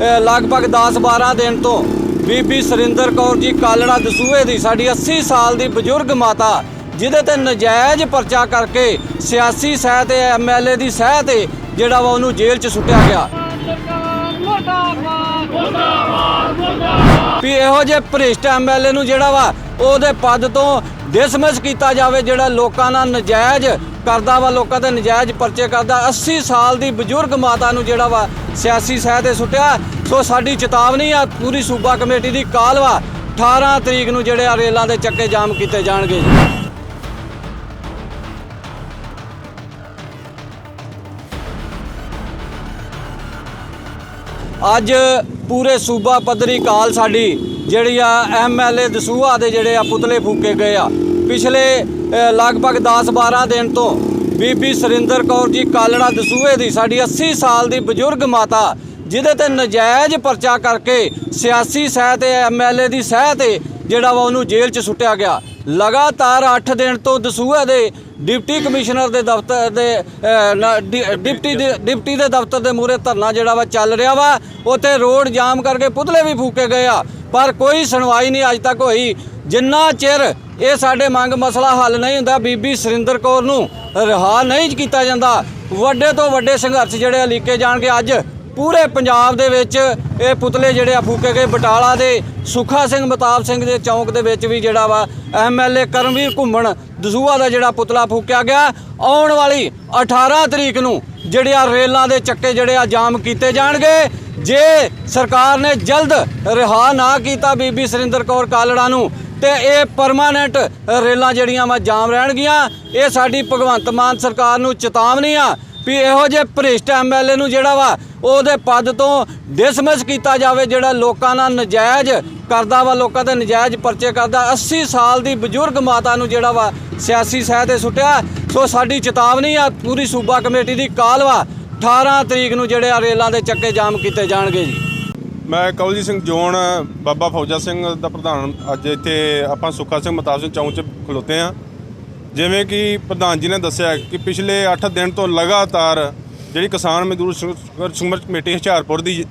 ਲਗਭਗ 10-12 ਦਿਨ ਤੋਂ ਬੀਬੀ ਸੁਰਿੰਦਰ ਕੌਰ ਜੀ ਕਾਲੜਾ ਦਸੂਹੇ ਦੀ ਸਾਡੀ 80 ਸਾਲ ਦੀ ਬਜ਼ੁਰਗ ਮਾਤਾ, ਜਿਹਦੇ ਤੇ ਨਜਾਇਜ਼ ਪਰਚਾ ਕਰਕੇ ਸਿਆਸੀ ਸਹਿ ਤੇ ਐਮਐਲਏ ਦੀ ਸਹਿ ਤੇ ਜਿਹੜਾ ਵਾ ਉਹਨੂੰ ਜੇਲ੍ਹ 'ਚ ਸੁੱਟਿਆ ਗਿਆ। ਵੀ ਇਹੋ ਜਿਹੇ ਭ੍ਰਿਸ਼ਟ ਐਮਐਲਏ ਨੂੰ ਜਿਹੜਾ ਵਾ ਉਹਦੇ ਪਦ ਤੋਂ ਡਿਸਮਿਸ ਕੀਤਾ ਜਾਵੇ, ਜਿਹੜਾ ਲੋਕਾਂ ਨਾਲ ਨਜਾਇਜ਼ ਕਰਦਾ ਵਾ, ਲੋਕਾਂ ਦੇ ਨਜਾਇਜ਼ ਪਰਚੇ ਕਰਦਾ 80 ਸਾਲ ਦੀ ਬਜ਼ੁਰਗ ਮਾਤਾ ਨੂੰ ਜਿਹੜਾ ਵਾ ਸਿਆਸੀ ਸਹਿ ਤੇ ਸੁੱਟਿਆ। ਸੋ ਸਾਡੀ ਚੇਤਾਵਨੀ ਆ, ਪੂਰੀ ਸੂਬਾ ਕਮੇਟੀ ਦੀ ਕਾਲ ਵਾ 18 ਤਰੀਕ ਨੂੰ ਜਿਹੜੇ ਆ ਰੇਲਾਂ ਦੇ ਚੱਕੇ ਜਾਮ ਕੀਤੇ ਜਾਣਗੇ ਅੱਜ ਪੂਰੇ ਸੂਬਾ ਪੱਧਰੀ ਕਾਲ ਸਾਡੀ ਜਿਹੜੀ ਆ ਐਮਐਲਏ ਦਸੂਹਾ ਦੇ ਜਿਹੜੇ ਆ ਪੁਤਲੇ ਫੂਕੇ ਗਏ ਆ। ਪਿਛਲੇ ਲਗਭਗ 10-12 ਦਿਨ ਤੋਂ ਬੀਬੀ ਸੁਰਿੰਦਰ ਕੌਰ ਜੀ ਕਾਲੜਾ ਦਸੂਹੇ ਦੀ ਸਾਡੀ 80 ਸਾਲ ਦੀ ਬਜ਼ੁਰਗ ਮਾਤਾ ਜਿਹਦੇ ਤੇ ਨਜਾਇਜ਼ ਪਰਚਾ ਕਰਕੇ ਸਿਆਸੀ ਸਹਿ ਤੇ ਐਮਐਲਏ ਦੀ ਸਹਿ ਤੇ ਜਿਹੜਾ ਵਾ ਉਹਨੂੰ ਜੇਲ੍ਹ 'ਚ ਸੁੱਟਿਆ ਗਿਆ। ਲਗਾਤਾਰ 8 ਦਿਨ ਤੋਂ ਦਸੂਹੇ ਦੇ ਡਿਪਟੀ ਕਮਿਸ਼ਨਰ ਦੇ ਦਫ਼ਤਰ ਦੇ ਡਿ- ਡਿਪਟੀ ਡਿਪਟੀ ਦੇ ਦਫ਼ਤਰ ਦੇ ਮੂਹਰੇ ਧਰਨਾ ਜਿਹੜਾ ਵਾ ਚੱਲ ਰਿਹਾ ਵਾ, ਉੱਥੇ ਰੋਡ ਜਾਮ ਕਰਕੇ ਪੁਤਲੇ ਵੀ ਫੂਕੇ ਗਏ ਆ। ਪਰ ਕੋਈ ਸੁਣਵਾਈ ਨਹੀਂ ਅੱਜ ਤੱਕ ਹੋਈ। ਜਿੰਨਾ ਚਿਰ ਇਹ ਸਾਡੇ ਮੰਗ ਮਸਲਾ ਹੱਲ ਨਹੀਂ ਹੁੰਦਾ, ਬੀਬੀ ਸੁਰਿੰਦਰ ਕੌਰ ਨੂੰ ਰਿਹਾ ਨਹੀਂ ਕੀਤਾ ਜਾਂਦਾ, ਵੱਡੇ ਤੋਂ ਵੱਡੇ ਸੰਘਰਸ਼ ਜਿਹੜੇ ਆ ਲੀਕੇ ਜਾਣਗੇ ਅੱਜ। ਪੂਰੇ ਪੰਜਾਬ ਦੇ ਵਿੱਚ ਇਹ ਪੁਤਲੇ ਜਿਹੜੇ ਆ ਫੂਕੇ ਗਏ। ਬਟਾਲਾ ਦੇ ਸੁਖਾ ਸਿੰਘ, ਮਤਾਬ ਸਿੰਘ ਦੇ ਚੌਂਕ ਦੇ ਵਿੱਚ ਵੀ ਜਿਹੜਾ ਵਾ ਐਮਐਲਏ ਕਰਮਵੀਰ ਘੁੰਮਣ ਦਸੂਆ ਦਾ ਜਿਹੜਾ ਪੁਤਲਾ ਫੂਕਿਆ ਗਿਆ। ਆਉਣ ਵਾਲੀ 18 ਤਰੀਕ ਨੂੰ ਜਿਹੜੇ ਆ ਰੇਲਾਂ ਦੇ ਚੱਕੇ ਜਿਹੜੇ ਆ ਜਾਮ ਕੀਤੇ ਜਾਣਗੇ। ਜੇ ਸਰਕਾਰ ਨੇ ਜਲਦ ਰਿਹਾ ਨਾ ਕੀਤਾ ਬੀਬੀ ਸੁਰਿੰਦਰ ਕੌਰ ਕਾਲੜਾ ਨੂੰ, ਤੇ ਇਹ ਪਰਮਾਨੈਂਟ ਰੇਲਾਂ ਜਿਹੜੀਆਂ ਵਾ ਜਾਮ ਰਹਿਣਗੀਆਂ। ਇਹ ਸਾਡੀ ਭਗਵੰਤ ਮਾਨ ਸਰਕਾਰ ਨੂੰ ਚੇਤਾਵਨੀ ਆ ਵੀ ਇਹੋ ਜਿਹੇ ਭ੍ਰਿਸ਼ਟ ਐਮਐਲਏ ਨੂੰ ਜਿਹੜਾ ਵਾ ਉਹਦੇ ਪਦ ਤੋਂ ਡਿਸਮਿਸ ਕੀਤਾ ਜਾਵੇ, ਜਿਹੜਾ ਲੋਕਾਂ ਨਾਲ ਨਜਾਇਜ਼ ਕਰਦਾ ਵਾ, ਲੋਕਾਂ ਦੇ ਨਜਾਇਜ਼ ਪਰਚੇ ਕਰਦਾ 80 ਸਾਲ ਦੀ ਬਜ਼ੁਰਗ ਮਾਤਾ ਨੂੰ ਜਿਹੜਾ ਵਾ ਸਿਆਸੀ ਸਹਿ ਤੇ ਸੁੱਟਿਆ। ਸੋ ਸਾਡੀ ਚੇਤਾਵਨੀ ਆ, ਪੂਰੀ ਸੂਬਾ ਕਮੇਟੀ ਦੀ ਕਾਲ ਵਾ 18 ਤਰੀਕ ਨੂੰ ਜਿਹੜੇ ਆ ਰੇਲਾਂ ਦੇ ਚੱਕੇ ਜਾਮ ਕੀਤੇ ਜਾਣਗੇ ਜੀ। ਮੈਂ ਕਵਲਜੀਤ ਸਿੰਘ ਜੋਨ, ਬਾਬਾ ਫੌਜਾ ਸਿੰਘ ਦਾ ਪ੍ਰਧਾਨ। ਅੱਜ ਇੱਥੇ ਆਪਾਂ ਸੁੱਖਾ ਸਿੰਘ ਮਤਾਬ ਸਿੰਘ ਚੌਂਕ 'ਚ ਖਲੋਤੇ ਆ। ਜਿਵੇਂ ਕਿ ਪ੍ਰਧਾਨ ਜੀ ਨੇ ਦੱਸਿਆ ਕਿ ਪਿਛਲੇ 8 ਦਿਨ ਤੋਂ ਲਗਾਤਾਰ ਜਿਹੜੀ ਕਿਸਾਨ ਮਜ਼ਦੂਰ ਸੰਘਰਸ਼ ਕਮੇਟੀ ਹੁਸ਼ਿਆਰਪੁਰ ਦੀ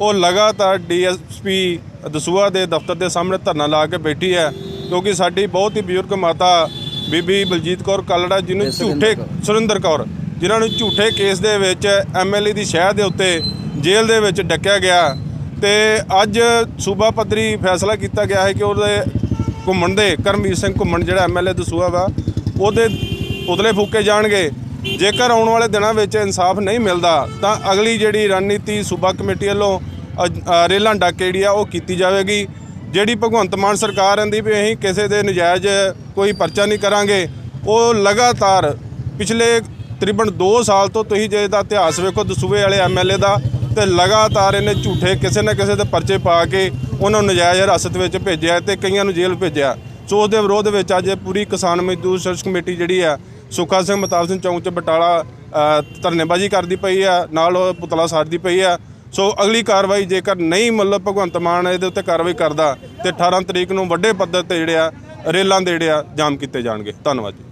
ਉਹ ਲਗਾਤਾਰ ਡੀਐਸਪੀ ਦਸੂਆ ਦੇ ਦਫ਼ਤਰ ਦੇ ਸਾਹਮਣੇ ਧਰਨਾ ਲਾ ਕੇ ਬੈਠੀ ਹੈ ਕਿਉਂਕਿ ਸਾਡੀ ਬਹੁਤ ਹੀ ਬਜ਼ੁਰਗ ਮਾਤਾ ਬੀਬੀ ਬਲਜੀਤ ਕੌਰ ਕਾਲੜਾ ਜਿਹਨੂੰ ਝੂਠੇ ਸੁਰਿੰਦਰ ਕੌਰ ਜਿਨ੍ਹਾਂ ਨੂੰ ਝੂਠੇ ਕੇਸ ਦੇ ਵਿੱਚ ਐਮਐਲਏ ਦੀ ਸ਼ਹਿ ਦੇ ਉੱਤੇ ਜੇਲ੍ਹ ਦੇ ਵਿੱਚ ਡੱਕਿਆ ਗਿਆ ਤੇ ਅੱਜ ਸੂਬਾ ਪੱਧਰੀ ਫੈਸਲਾ ਕੀਤਾ ਗਿਆ ਹੈ ਕਿ ਉਹਦੇ ਘੁੰਮਣ ਦੇ ਕਰਮਵੀਰ ਸਿੰਘ ਘੁੰਮਣ ਜਿਹੜਾ ਐਮਐਲਏ ਦਸੂਆ ਵਾ ਉਹਦੇ ਪੁਤਲੇ ਫੂਕੇ ਜਾਣਗੇ। ਜੇਕਰ ਆਉਣ ਵਾਲੇ ਦਿਨਾਂ ਵਿੱਚ ਇਨਸਾਫ ਨਹੀਂ ਮਿਲਦਾ, ਤਾਂ ਅਗਲੀ ਜਿਹੜੀ ਰਣਨੀਤੀ ਸੂਬਾ ਕਮੇਟੀ ਵੱਲੋਂ ਅ- ਰੇਲਾਂ ਡਾਕੇ ਜਿਹੜੀ ਆ ਉਹ ਕੀਤੀ ਜਾਵੇਗੀ, ਜਿਹੜੀ ਭਗਵੰਤ ਮਾਨ ਸਰਕਾਰ ਆਂਦੀ ਵੀ ਅਸੀਂ ਕਿਸੇ ਦੇ ਨਜਾਇਜ਼ ਕੋਈ ਪਰਚਾ ਨਹੀਂ ਕਰਾਂਗੇ। ਉਹ ਲਗਾਤਾਰ ਪਿਛਲੇ ਤਕਰੀਬਨ 2 ਸਾਲ ਤੋਂ ਤੁਸੀਂ ਜੇ ਦਾ ਇਤਿਹਾਸ ਵੇਖੋ ਦਸੂਵੇ ਵਾਲੇ ਐਮਐਲਏ ਦਾ, ਤੇ ਲਗਾਤਾਰ ਇਹਨੇ ਝੂਠੇ ਕਿਸੇ ਨਾ ਕਿਸੇ ਦੇ ਪਰਚੇ ਪਾ ਕੇ ਉਹਨਾਂ ਨੂੰ ਨਜਾਇਜ਼ ਹਿਰਾਸਤ ਵਿੱਚ ਭੇਜਿਆ ਤੇ ਕਈਆਂ ਨੂੰ ਜੇਲ੍ਹ ਭੇਜਿਆ। ਸੋ ਉਸ ਦੇ ਵਿਰੋਧ ਵਿੱਚ ਅੱਜ ਪੂਰੀ ਕਿਸਾਨ ਮਜ਼ਦੂਰ ਸੰਘਰਸ਼ ਕਮੇਟੀ ਜਿਹੜੀ ਆ ਸੁੱਖਾ ਸਿੰਘ ਮਤਾਬ ਸਿੰਘ ਚੌਂਕ 'ਚ ਬਟਾਲਾ ਧਰਨੇਬਾਜ਼ੀ ਕਰਦੀ ਪਈ ਆ ਨਾਲ ਉਹ ਪੁਤਲਾ ਸਾੜਦੀ ਪਈ ਆ ਸੋ ਅਗਲੀ ਕਾਰਵਾਈ ਜੇਕਰ ਨਹੀਂ ਮਤਲਬ ਭਗਵੰਤ ਮਾਨ ਇਹਦੇ ਉੱਤੇ ਕਾਰਵਾਈ ਕਰਦਾ ਤੇ 18 ਤਰੀਕ ਨੂੰ ਵੱਡੇ ਪੱਧਰ ਤੇ ਜਿਹੜੇ ਆ, ਰੇਲਾਂ ਦੇ ਜਿਹੜੇ ਆ, ਜਾਮ ਕੀਤੇ ਜਾਣਗੇ। ਧੰਨਵਾਦ ਜੀ।